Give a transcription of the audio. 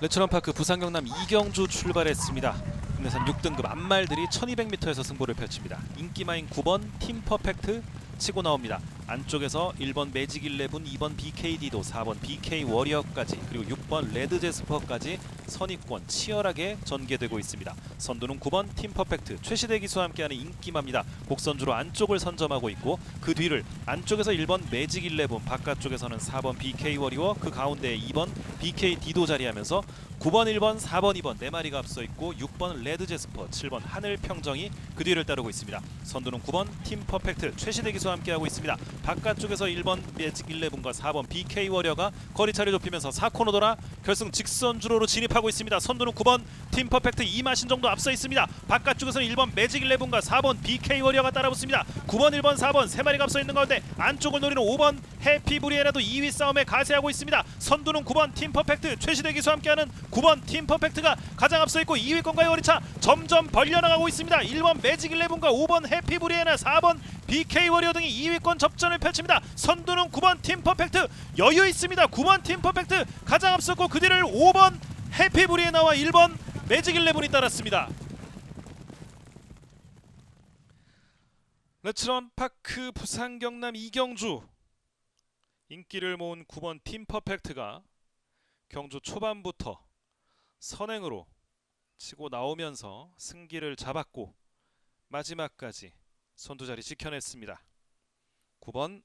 레츠런파크 부산 경남 이경주 출발했습니다. 국내산 6등급 안말들이 1200m에서 승부를 펼칩니다. 인기마인 9번 팀 퍼펙트 치고 나옵니다. 안쪽에서 1번 매직 11, 2번 BKD도 4번 BK 워리어까지 그리고 6번 레드 제스퍼까지 선입권 치열하게 전개되고 있습니다. 선두는 9번 팀 퍼펙트 최시대 기수와 함께하는 인기마입니다. 곡선주로 안쪽을 선점하고 있고 그 뒤를 안쪽에서 1번 매직 11 바깥쪽에서는 4번 BK 워리어 그 가운데 2번 BKD도 자리하면서 9번, 1번, 4번, 2번 네 마리가 앞서 있고 6번 레드 제스퍼, 7번 하늘 평정이 그 뒤를 따르고 있습니다. 선두는 9번 팀 퍼펙트 최시대 기수 와 함께하고 있습니다. 바깥쪽에서 1번 매직 11과 4번 BK 워리어가 거리 차를 좁히면서 4코너 돌아 결승 직선 주로로 진입하고 있습니다. 선두는 9번 팀 퍼펙트 이마신 정도 앞서 있습니다. 바깥쪽에서는 1번 매직 11과 4번 BK 워리어가 따라붙습니다. 9번, 1번, 4번 세 마리가 앞서 있는 가운데 안쪽을 노리는 5번 해피 브리에라도 2위 싸움에 가세하고 있습니다. 선두는 9번 팀 퍼펙트 최시대 기수와 함께하는 9번 팀 퍼펙트가 가장 앞서 있고 2위권과의 거리차 점점 벌려나가고 있습니다. 1번 매직 11과 5번 해피 브리에나 4번 BK 워리어 등이 2위권 접전을 펼칩니다. 선두는 9번 팀 퍼펙트 여유 있습니다. 9번 팀 퍼펙트 가장 앞섰고 그 뒤를 5번 해피 브리에 나와 1번 매직 11이 따랐습니다. 레츠런 파크 부산 경남 이경주 인기를 모은 9번 팀 퍼펙트가 경주 초반부터 선행으로 치고 나오면서 승기를 잡았고 마지막까지 선두 자리 지켜냈습니다. 9번